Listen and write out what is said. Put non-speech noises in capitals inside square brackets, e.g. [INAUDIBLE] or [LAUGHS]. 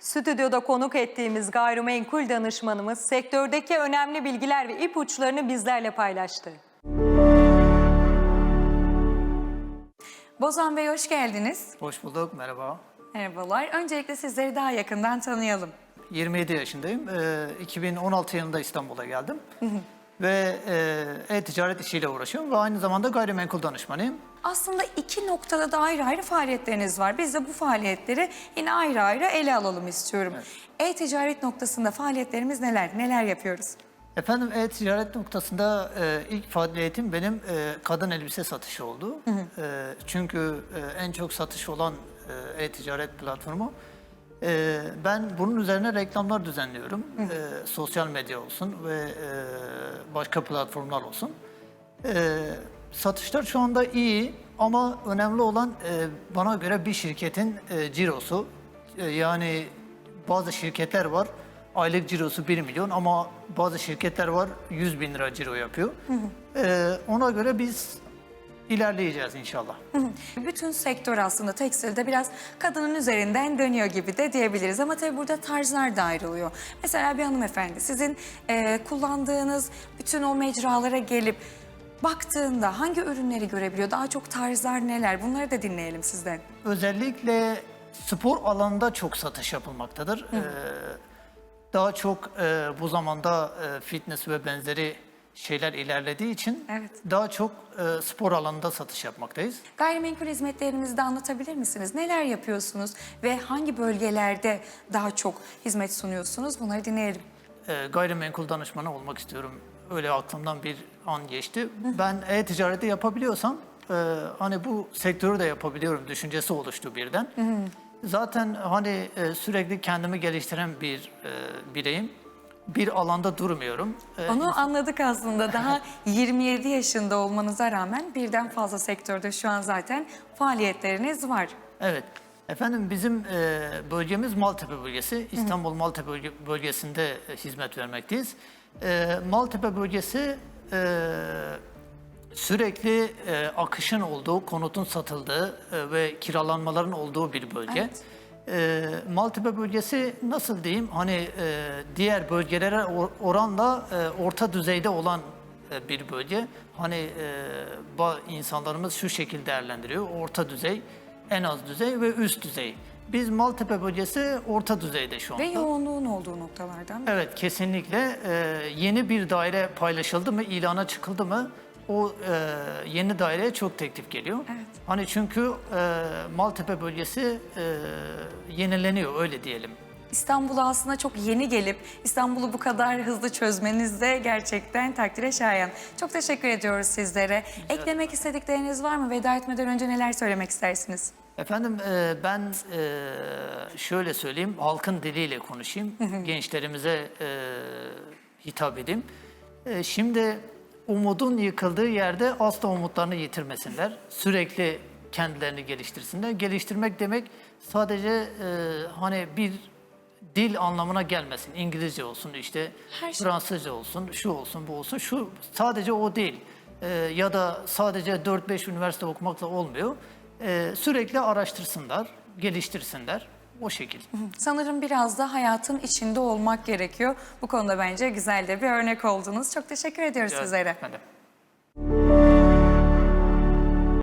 Stüdyoda konuk ettiğimiz gayrimenkul danışmanımız sektördeki önemli bilgiler ve ipuçlarını bizlerle paylaştı. Bozan Bey hoş geldiniz. Hoş bulduk, merhaba. Merhabalar. Öncelikle sizleri daha yakından tanıyalım. 27 yaşındayım. Ee, 2016 yılında İstanbul'a geldim. Ve e, e-ticaret işiyle uğraşıyorum ve aynı zamanda gayrimenkul danışmanıyım. Aslında iki noktada da ayrı ayrı faaliyetleriniz var. Biz de bu faaliyetleri yine ayrı ayrı ele alalım istiyorum. E-ticaret noktasında faaliyetlerimiz neler? Neler yapıyoruz? Efendim e-ticaret noktasında e, ilk faaliyetim benim e, kadın elbise satışı oldu. E, çünkü e, en çok satış olan e, e-ticaret platformu. E, ben bunun üzerine reklamlar düzenliyorum. E, sosyal medya olsun ve e, başka platformlar olsun. E, satışlar şu anda iyi ama önemli olan e, bana göre bir şirketin e, cirosu. E, yani bazı şirketler var aylık cirosu 1 milyon ama bazı şirketler var 100 bin lira ciro yapıyor. E, ona göre biz ilerleyeceğiz inşallah. Bütün sektör aslında tekstilde biraz kadının üzerinden dönüyor gibi de diyebiliriz. Ama tabii burada tarzlar da ayrılıyor. Mesela bir hanımefendi sizin e, kullandığınız bütün o mecralara gelip baktığında hangi ürünleri görebiliyor? Daha çok tarzlar neler? Bunları da dinleyelim sizden. Özellikle spor alanında çok satış yapılmaktadır. E, daha çok e, bu zamanda e, fitness ve benzeri şeyler ilerlediği için Evet. daha çok e, spor alanında satış yapmaktayız. Gayrimenkul hizmetlerinizi de anlatabilir misiniz? Neler yapıyorsunuz ve hangi bölgelerde daha çok hizmet sunuyorsunuz? Bunları dinleyelim. e, gayrimenkul danışmanı olmak istiyorum. Öyle aklımdan bir an geçti. Ben e-ticareti yapabiliyorsam e, hani bu sektörü de yapabiliyorum düşüncesi oluştu birden. Zaten hani e, sürekli kendimi geliştiren bir e, bireyim. Bir alanda durmuyorum. E, Onu anladık aslında. Daha [LAUGHS] 27 yaşında olmanıza rağmen birden fazla sektörde şu an zaten faaliyetleriniz var. Evet. Efendim bizim e, bölgemiz Maltepe bölgesi. İstanbul Maltepe bölge- bölgesinde e, hizmet vermekteyiz. E, Maltepe bölgesi e, sürekli e, akışın olduğu, konutun satıldığı e, ve kiralanmaların olduğu bir bölge. Evet. E, Maltepe bölgesi nasıl diyeyim hani e, diğer bölgelere or- oranla e, orta düzeyde olan e, bir bölge. Hani e, insanlarımız şu şekilde değerlendiriyor. Orta düzey, en az düzey ve üst düzey. Biz Maltepe bölgesi orta düzeyde şu anda. Ve yoğunluğun olduğu noktalardan. Evet kesinlikle e, yeni bir daire paylaşıldı mı, ilana çıkıldı mı o e, yeni daireye çok teklif geliyor. Evet. Hani çünkü e, Maltepe bölgesi e, yenileniyor öyle diyelim. İstanbul'a aslında çok yeni gelip İstanbul'u bu kadar hızlı çözmeniz de gerçekten takdire şayan. Çok teşekkür ediyoruz sizlere. Eklemek istedikleriniz var mı? Veda etmeden önce neler söylemek istersiniz? Efendim e, ben e, şöyle söyleyeyim, halkın diliyle konuşayım, gençlerimize e, hitap edeyim. E, şimdi umudun yıkıldığı yerde asla umutlarını yitirmesinler. Sürekli kendilerini geliştirsinler. Geliştirmek demek sadece e, hani bir dil anlamına gelmesin. İngilizce olsun işte, Her şey. Fransızca olsun, şu olsun, bu olsun. Şu sadece o değil. E, ya da sadece 4-5 üniversite okumakla olmuyor. E, sürekli araştırsınlar, geliştirsinler. O şekilde. Sanırım biraz da hayatın içinde olmak gerekiyor. Bu konuda bence güzel de bir örnek oldunuz. Çok teşekkür ediyoruz sizlere. Ben de.